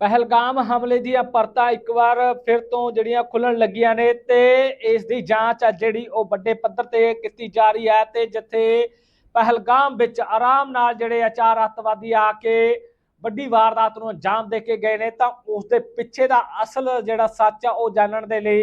ਪਹਿਲਗਾਮ ਹਮਲੇ ਦੀਆਂ ਪਰਤਾਂ ਇੱਕ ਵਾਰ ਫਿਰ ਤੋਂ ਜਿਹੜੀਆਂ ਖੁੱਲਣ ਲੱਗੀਆਂ ਨੇ ਤੇ ਇਸ ਦੀ ਜਾਂਚ ਆ ਜਿਹੜੀ ਉਹ ਵੱਡੇ ਪੱਧਰ ਤੇ ਕੀਤੀ ਜਾ ਰਹੀ ਹੈ ਤੇ ਜਿੱਥੇ ਪਹਿਲਗਾਮ ਵਿੱਚ ਆਰਾਮ ਨਾਲ ਜਿਹੜੇ ਚਾਰ ਅੱਤਵਾਦੀ ਆ ਕੇ ਵੱਡੀ ਵਾਰਦਾਤ ਨੂੰ ਅੰਜਾਮ ਦੇ ਕੇ ਗਏ ਨੇ ਤਾਂ ਉਸ ਦੇ ਪਿੱਛੇ ਦਾ ਅਸਲ ਜਿਹੜਾ ਸੱਚ ਆ ਉਹ ਜਾਣਨ ਦੇ ਲਈ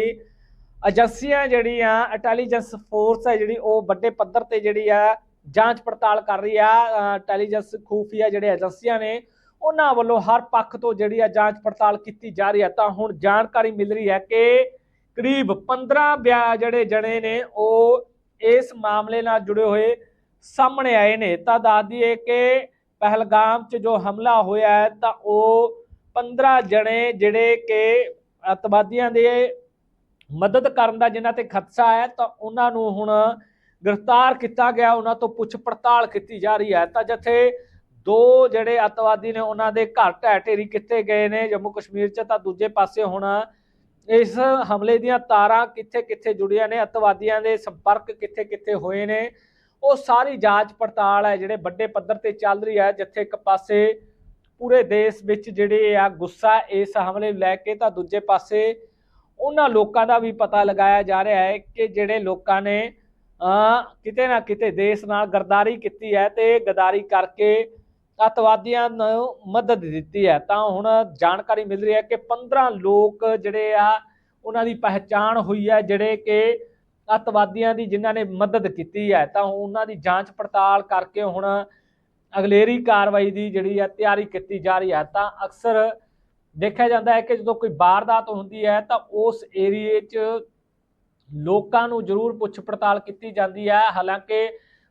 ਏਜੰਸੀਆਂ ਜਿਹੜੀਆਂ ਇੰਟੈਲੀਜੈਂਸ ਫੋਰਸ ਹੈ ਜਿਹੜੀ ਉਹ ਵੱਡੇ ਪੱਧਰ ਤੇ ਜਿਹੜੀ ਆ ਜਾਂਚ ਪੜਤਾਲ ਕਰ ਰਹੀ ਆ ਇੰਟੈਲੀਜੈਂਸ ਖੂਫੀਆ ਜਿਹੜੇ ਏਜੰਸੀਆਂ ਨੇ ਉਹਨਾਂ ਵੱਲੋਂ ਹਰ ਪੱਖ ਤੋਂ ਜਿਹੜੀ ਆ ਜਾਂਚ ਪੜਤਾਲ ਕੀਤੀ ਜਾ ਰਹੀ ਹੈ ਤਾਂ ਹੁਣ ਜਾਣਕਾਰੀ ਮਿਲ ਰਹੀ ਹੈ ਕਿ ਕਰੀਬ 15 ਵਿਆਹ ਜਿਹੜੇ ਜਣੇ ਨੇ, ਉਹ ਇਸ ਮਾਮਲੇ ਨਾਲ ਜੁੜੇ ਹੋਏ ਸਾਹਮਣੇ ਆਏ ਨੇ। ਤਾਂ ਦੱਸ ਦਈਏ ਕਿ ਪਹਿਲਗਾਮ 'ਚ ਜੋ ਹਮਲਾ ਹੋਇਆ ਹੈ, ਤਾਂ ਉਹ 15 ਜਣੇ ਜਿਹੜੇ ਕਿ ਅਤਵਾਦੀਆਂ ਦੇ ਮਦਦ ਕਰਨ ਦਾ ਜਿਨ੍ਹਾਂ ਤੇ ਖਦਸ਼ਾ ਹੈ, ਤਾਂ ਉਹਨਾਂ ਨੂੰ ਹੁਣ ਗ੍ਰਿਫਤਾਰ ਕੀਤਾ ਗਿਆ, ਉਹਨਾਂ ਤੋਂ ਪੁੱਛ ਪੜਤਾਲ ਕੀਤੀ ਜਾ ਰਹੀ ਹੈ। ਤਾਂ ਜਿੱਥੇ ਦੋ ਜਿਹੜੇ ਅਤਵਾਦੀ ਨੇ ਉਹਨਾਂ ਦੇ ਘਰ ਢਹਿ ਢੇਰੀ ਕਿੱਥੇ ਗਏ ਨੇ, ਜੰਮੂ ਕਸ਼ਮੀਰ 'ਚ ਤਾਂ ਦੂਜੇ ਪਾਸੇ ਹੁਣ ਇਸ ਹਮਲੇ ਦੀਆਂ ਤਾਰਾਂ ਕਿੱਥੇ ਕਿੱਥੇ ਜੁੜੀਆਂ ਨੇ, ਅਤਵਾਦੀਆਂ ਦੇ ਸੰਪਰਕ ਕਿੱਥੇ ਕਿੱਥੇ ਹੋਏ ਨੇ, ਉਹ ਸਾਰੀ ਜਾਂਚ ਪੜਤਾਲ ਹੈ ਜਿਹੜੇ ਵੱਡੇ ਪੱਧਰ ਤੇ ਚੱਲ ਰਹੀ ਹੈ, ਜਿੱਥੇ ਇੱਕ ਪਾਸੇ ਪੂਰੇ ਦੇਸ਼ ਵਿੱਚ ਜਿਹੜੇ ਆ ਗੁੱਸਾ ਇਸ ਹਮਲੇ ਨੂੰ ਲੈ ਕੇ, ਤਾਂ ਦੂਜੇ ਪਾਸੇ ਉਹਨਾਂ ਲੋਕਾਂ ਦਾ ਵੀ ਪਤਾ ਲਗਾਇਆ ਜਾ ਰਿਹਾ ਹੈ ਕਿ ਜਿਹੜੇ ਲੋਕਾਂ ਨੇ ਅ ਕਿਤੇ ਨਾ ਕਿਤੇ ਦੇਸ਼ ਨਾਲ ਗਰਦਾਰੀ ਕੀਤੀ ਹੈ ਤੇ ਗਦਾਰੀ ਕਰਕੇ ਅਤਵਾਦੀਆਂ ਨੂੰ ਮਦਦ ਦਿੱਤੀ ਹੈ। ਤਾਂ ਹੁਣ ਜਾਣਕਾਰੀ ਮਿਲ ਰਹੀ ਹੈ ਕਿ 15 ਲੋਕ ਜਿਹੜੇ ਆ, ਉਹਨਾਂ ਦੀ ਪਹਿਚਾਣ ਹੋਈ ਹੈ, ਜਿਹੜੇ ਕਿ ਅਤਵਾਦੀਆਂ ਦੀ ਜਿਨ੍ਹਾਂ ਨੇ ਮਦਦ ਕੀਤੀ ਹੈ। ਤਾਂ ਉਹਨਾਂ ਦੀ ਜਾਂਚ ਪੜਤਾਲ ਕਰਕੇ ਹੁਣ ਅਗਲੇਰੀ ਕਾਰਵਾਈ ਦੀ ਜਿਹੜੀ ਹੈ, ਤਿਆਰੀ ਕੀਤੀ ਜਾ ਰਹੀ ਹੈ। ਤਾਂ ਅਕਸਰ ਦੇਖਿਆ ਜਾਂਦਾ ਹੈ ਕਿ ਜਦੋਂ ਕੋਈ ਵਾਰਦਾਤ ਹੁੰਦੀ ਹੈ, ਤਾਂ ਉਸ ਏਰੀਏ 'ਚ ਲੋਕਾਂ ਨੂੰ ਜ਼ਰੂਰ ਪੁੱਛ ਪੜਤਾਲ ਕੀਤੀ ਜਾਂਦੀ ਹੈ। ਹਾਲਾਂਕਿ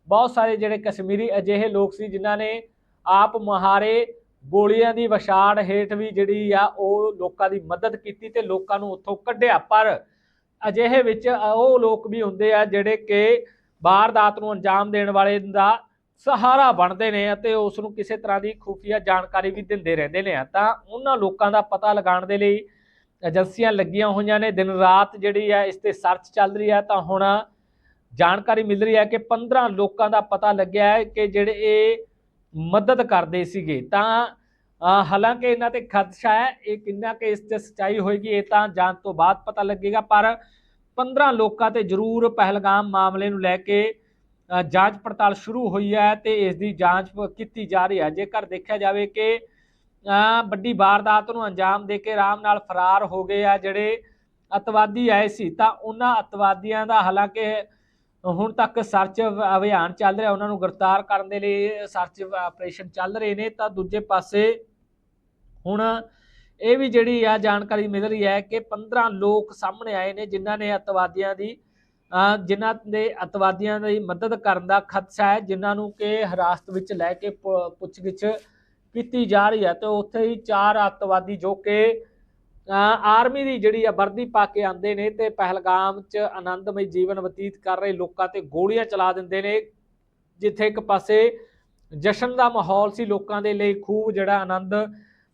ਬਹੁਤ ਸਾਰੇ ਜਿਹੜੇ ਕਸ਼ਮੀਰੀ ਅਜਿਹੇ ਲੋਕ ਸੀ, ਜਿਨ੍ਹਾਂ ਨੇ ਆਪ ਮੁਹਾਰੇ ਗੋਲੀਆਂ ਦੀ ਵਿਛਾੜ ਹੇਠ ਵੀ ਜਿਹੜੀ ਆ, ਉਹ ਲੋਕਾਂ ਦੀ ਮਦਦ ਕੀਤੀ ਤੇ ਲੋਕਾਂ ਨੂੰ ਉੱਥੋਂ ਕੱਢਿਆ। ਪਰ ਅਜਿਹੇ ਵਿੱਚ ਉਹ ਲੋਕ ਵੀ ਹੁੰਦੇ ਆ ਜਿਹੜੇ ਕਿ ਵਾਰਦਾਤ ਨੂੰ ਅੰਜਾਮ ਦੇਣ ਵਾਲੇ ਦਾ ਸਹਾਰਾ ਬਣਦੇ ਨੇ ਅਤੇ ਉਸ ਨੂੰ ਕਿਸੇ ਤਰ੍ਹਾਂ ਦੀ ਖੁਫੀਆ ਜਾਣਕਾਰੀ ਵੀ ਦਿੰਦੇ ਰਹਿੰਦੇ ਨੇ। ਤਾਂ ਉਹਨਾਂ ਲੋਕਾਂ ਦਾ ਪਤਾ ਲਗਾਉਣ ਦੇ ਲਈ ਏਜੰਸੀਆਂ ਲੱਗੀਆਂ ਹੋਈਆਂ ਨੇ। ਦਿਨ ਰਾਤ ਜਿਹੜੀ ਹੈ ਇਸ ਤੇ ਸਰਚ ਚੱਲ ਰਹੀ ਹੈ ਤਾਂ ਹੁਣ ਜਾਣਕਾਰੀ ਮਿਲ ਰਹੀ ਹੈ ਕਿ 15 ਲੋਕਾਂ ਦਾ ਪਤਾ ਲੱਗਿਆ ਹੈ ਕਿ ਜਿਹੜੇ ਇਹ ਮਦਦ ਕਰਦੇ ਸੀਗੇ। ਤਾਂ ਅ, ਹਾਲਾਂਕਿ ਇਹਨਾਂ ਤੇ ਖਦਸ਼ਾ ਹੈ ਇਹ ਕਿੰਨਾ ਕਿ ਇਸ ਤੇ ਸਚਾਈ ਹੋਏਗੀ ਇਹ ਤਾਂ ਜਾਂਚ ਤੋਂ ਬਾਅਦ ਪਤਾ ਲੱਗੇਗਾ। ਪਰ 15 ਲੋਕਾਂ ਤੇ ਜ਼ਰੂਰ ਪਹਿਲਗਾਮ ਮਾਮਲੇ ਨੂੰ ਲੈ ਕੇ ਅ, ਜਾਂਚ ਪੜਤਾਲ ਸ਼ੁਰੂ ਹੋਈ ਹੈ ਤੇ ਇਸ ਦੀ ਜਾਂਚ ਕੀਤੀ ਜਾ ਰਹੀ ਹੈ। ਜੇਕਰ ਦੇਖਿਆ ਜਾਵੇ ਕਿ ਅ, ਵੱਡੀ ਵਾਰਦਾਤ ਨੂੰ ਅੰਜਾਮ ਦੇ ਕੇ ਆਰਾਮ ਨਾਲ ਫਰਾਰ ਹੋ ਗਏ ਆ ਜਿਹੜੇ ਅਤਵਾਦੀ ਆਏ ਸੀ ਤਾਂ ਉਹਨਾਂ ਅਤਵਾਦੀਆਂ ਦਾ ਹਾਲਾਂਕਿ ਹੁਣ ਤੱਕ ਸਰਚ ਅਭਿਆਨ ਚੱਲ ਰਿਹਾ, ਉਹਨਾਂ ਨੂੰ ਗ੍ਰਿਫਤਾਰ ਕਰਨ ਦੇ ਲਈ ਸਰਚ ਆਪਰੇਸ਼ਨ ਚੱਲ ਰਹੇ ਨੇ, ਤਾਂ ਦੂਜੇ ਪਾਸੇ ਹੁਣ ਇਹ ਵੀ ਜਿਹੜੀ ਆ ਜਾਣਕਾਰੀ ਮਿਲ ਰਹੀ ਹੈ ਕਿ 15 ਲੋਕ ਸਾਹਮਣੇ ਆਏ ਨੇ ਜਿਨ੍ਹਾਂ ਨੇ ਅਤਵਾਦੀਆਂ ਦੀ ਅਹ ਜਿਨ੍ਹਾਂ ਦੇ ਅਤਵਾਦੀਆਂ ਦੀ ਮਦਦ ਕਰਨ ਦਾ ਖਦਸ਼ਾ ਹੈ, ਜਿਨ੍ਹਾਂ ਨੂੰ ਕਿ ਹਿਰਾਸਤ ਵਿੱਚ ਲੈ ਕੇ ਪੁੱਛਗਿੱਛ ਕੀਤੀ ਜਾ ਰਹੀ ਹੈ। ਤੇ ਉੱਥੇ ਹੀ ਚਾਰ ਅਤਵਾਦੀ ਜੋ ਕਿ ਆਰਮੀ ਦੀ ਜਿਹੜੀ ਆ ਵਰਦੀ ਪਾ ਕੇ ਆਉਂਦੇ ਨੇ ਤੇ ਪਹਿਲਗਾਮ 'ਚ ਆਨੰਦਮਈ ਜੀਵਨ ਬਤੀਤ ਕਰ ਰਹੇ ਲੋਕਾਂ ਤੇ ਗੋਲੀਆਂ ਚਲਾ ਦਿੰਦੇ ਨੇ, ਜਿੱਥੇ ਇੱਕ ਪਾਸੇ ਜਸ਼ਨ ਦਾ ਮਾਹੌਲ ਸੀ ਲੋਕਾਂ ਦੇ ਲਈ, ਖੂਬ ਜਿਹੜਾ ਆਨੰਦ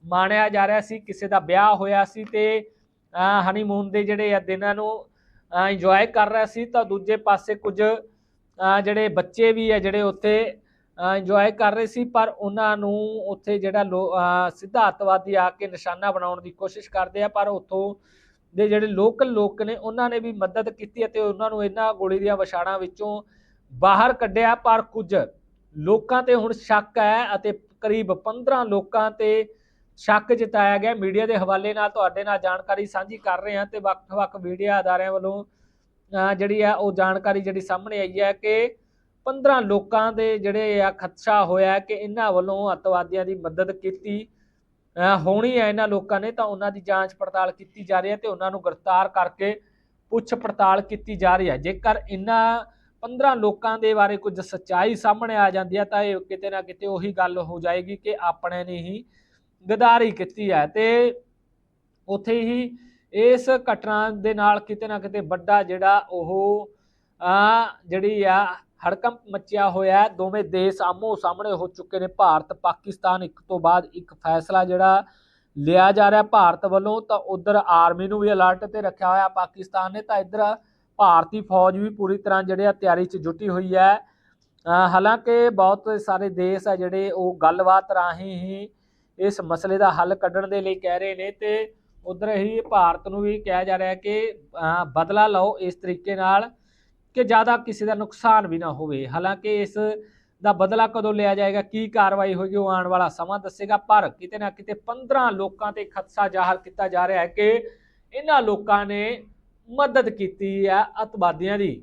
ਮਾਣਿਆ ਜਾ ਰਿਹਾ ਸੀ, ਕਿਸੇ ਦਾ ਵਿਆਹ ਹੋਇਆ ਸੀ ਤੇ ਹਨੀਮੂਨ ਦੇ ਜਿਹੜੇ ਆ ਦਿਨਾਂ ਨੂੰ ਇੰਜੋਏ ਕਰ ਰਿਹਾ ਸੀ, ਤਾਂ ਦੂਜੇ ਪਾਸੇ ਕੁਝ ਜਿਹੜੇ ਬੱਚੇ ਵੀ ਆ ਜਿਹੜੇ ਉੱਥੇ ਇੰਜੋਏ ਕਰ ਰਹੇ ਸੀ, ਪਰ ਉਹਨਾਂ ਨੂੰ ਉੱਥੇ ਜਿਹੜਾ ਲੋ- ਸਿੱਧਾ ਅੱਤਵਾਦੀ ਆ ਕੇ ਨਿਸ਼ਾਨਾ ਬਣਾਉਣ ਦੀ ਕੋਸ਼ਿਸ਼ ਕਰਦੇ ਆ, ਪਰ ਉੱਥੋਂ ਦੇ ਜਿਹੜੇ ਲੋਕਲ ਲੋਕ ਨੇ, ਉਹਨਾਂ ਨੇ ਵੀ ਮਦਦ ਕੀਤੀ ਅਤੇ ਉਹਨਾਂ ਨੂੰ ਇਹਨਾਂ ਗੋਲੀ ਦੀਆਂ ਵਿਛਾੜਾਂ ਵਿੱਚੋਂ ਬਾਹਰ ਕੱਢਿਆ, ਪਰ ਕੁਝ ਲੋਕਾਂ ਤੇ ਹੁਣ ਸ਼ੱਕ ਹੈ ਅਤੇ ਕਰੀਬ 15 ਲੋਕਾਂ ਤੇ ਸ਼ੱਕ ਜਤਾਇਆ ਗਿਆ। ਮੀਡੀਆ ਦੇ ਹਵਾਲੇ ਨਾਲ ਤੁਹਾਡੇ ਨਾਲ ਜਾਣਕਾਰੀ ਸਾਂਝੀ ਕਰ ਰਹੇ ਹਾਂ ਤੇ ਵੱਖ-ਵੱਖ ਮੀਡੀਆ ਅਦਾਰਿਆਂ ਵੱਲੋਂ ਜਿਹੜੀ ਆ ਉਹ ਜਾਣਕਾਰੀ ਜਿਹੜੀ ਸਾਹਮਣੇ ਆਈ ਹੈ ਕਿ 15 ਲੋਕਾਂ ਦੇ ਜਿਹੜੇ ਆ ਖਦਸ਼ਾ ਹੋਇਆ ਕਿ ਇਹਨਾਂ ਵੱਲੋਂ ਅਤਵਾਦੀਆਂ ਦੀ ਮਦਦ ਕੀਤੀ ਹੋਣੀ ਹੈ ਇਹਨਾਂ ਲੋਕਾਂ ਨੇ, ਤਾਂ ਉਹਨਾਂ ਦੀ ਜਾਂਚ ਪੜਤਾਲ ਕੀਤੀ ਜਾ ਰਹੀ ਹੈ ਤੇ ਉਹਨਾਂ ਨੂੰ ਗ੍ਰਿਫਤਾਰ ਕਰਕੇ ਪੁੱਛ ਪੜਤਾਲ ਕੀਤੀ ਜਾ ਰਹੀ ਹੈ। ਜੇਕਰ ਇਹਨਾਂ 15 ਲੋਕਾਂ ਦੇ ਬਾਰੇ ਕੁਝ ਸੱਚਾਈ ਸਾਹਮਣੇ ਆ ਜਾਂਦੀ ਹੈ, ਤਾਂ ਇਹ ਕਿਤੇ ਨਾ ਕਿਤੇ ਉਹੀ ਗੱਲ ਹੋ ਜਾਏਗੀ ਕਿ ਆਪਣੇ ਨੇ ਹੀ ਗਦਾਰੀ ਕੀਤੀ ਹੈ ਤੇ ਉੱਥੇ ਹੀ ਇਸ ਘਟਨਾ ਦੇ ਨਾਲ ਕਿਤੇ ਨਾ ਕਿਤੇ ਵੱਡਾ ਜਿਹੜਾ ਉਹ ਆ ਜਿਹੜੀ ਆ ਹੜਕੰਪ ਮੱਚਿਆ ਹੋਇਆ ਹੈ। ਦੋਵੇਂ ਦੇਸ਼ ਆਮੋ ਸਾਹਮਣੇ ਹੋ ਚੁੱਕੇ ਨੇ। ਭਾਰਤ, ਪਾਕਿਸਤਾਨ ਇੱਕ ਤੋਂ ਬਾਅਦ ਇੱਕ ਫੈਸਲਾ ਜਿਹੜਾ ਲਿਆ ਜਾ ਰਿਹਾ ਭਾਰਤ ਵੱਲੋਂ, ਤਾਂ ਉਧਰ ਆਰਮੀ ਨੂੰ ਵੀ ਅਲਰਟ ਤੇ ਰੱਖਿਆ ਹੋਇਆ ਪਾਕਿਸਤਾਨ ਨੇ। ਤਾਂ ਇੱਧਰ ਭਾਰਤੀ ਫੌਜ ਵੀ ਪੂਰੀ ਤਰ੍ਹਾਂ ਜਿਹੜੇ ਆ ਤਿਆਰੀ 'ਚ ਜੁਟੀ ਹੋਈ ਹੈ। ਹਾਲਾਂਕਿ ਬਹੁਤ ਸਾਰੇ ਦੇਸ਼ ਆ ਜਿਹੜੇ ਉਹ ਗੱਲਬਾਤ ਰਾਹੀਂ ਹੀ ਇਸ ਮਸਲੇ ਦਾ ਹੱਲ ਕੱਢਣ ਦੇ ਲਈ ਕਹਿ ਰਹੇ ਨੇ ਤੇ ਉਧਰ ਹੀ ਭਾਰਤ ਨੂੰ ਵੀ ਕਿਹਾ ਜਾ ਰਿਹਾ ਕਿ ਬਦਲਾ ਲਓ ਇਸ ਤਰੀਕੇ ਨਾਲ। ਕਿ ਜ਼ਿਆਦਾ ਕਿਸੇ ਦਾ ਨੁਕਸਾਨ ਵੀ ਨਾ ਹੋਵੇ। ਹਾਲਾਂਕਿ ਇਸ ਦਾ ਬਦਲਾ ਕਦੋਂ ਲਿਆ ਜਾਏਗਾ, ਕੀ ਕਾਰਵਾਈ ਹੋਏਗੀ ਉਹ ਆਉਣ ਵਾਲਾ ਸਮਾਂ ਦੱਸੇਗਾ, ਪਰ ਕਿਤੇ ਨਾ ਕਿਤੇ 15 ਲੋਕਾਂ ਤੇ ਖਦਸ਼ਾ ਜ਼ਾਹਰ ਕੀਤਾ ਜਾ ਰਿਹਾ ਹੈ ਕਿ ਇਹਨਾਂ ਲੋਕਾਂ ਨੇ ਮਦਦ ਕੀਤੀ ਹੈ ਅਤਵਾਦੀਆਂ ਦੀ।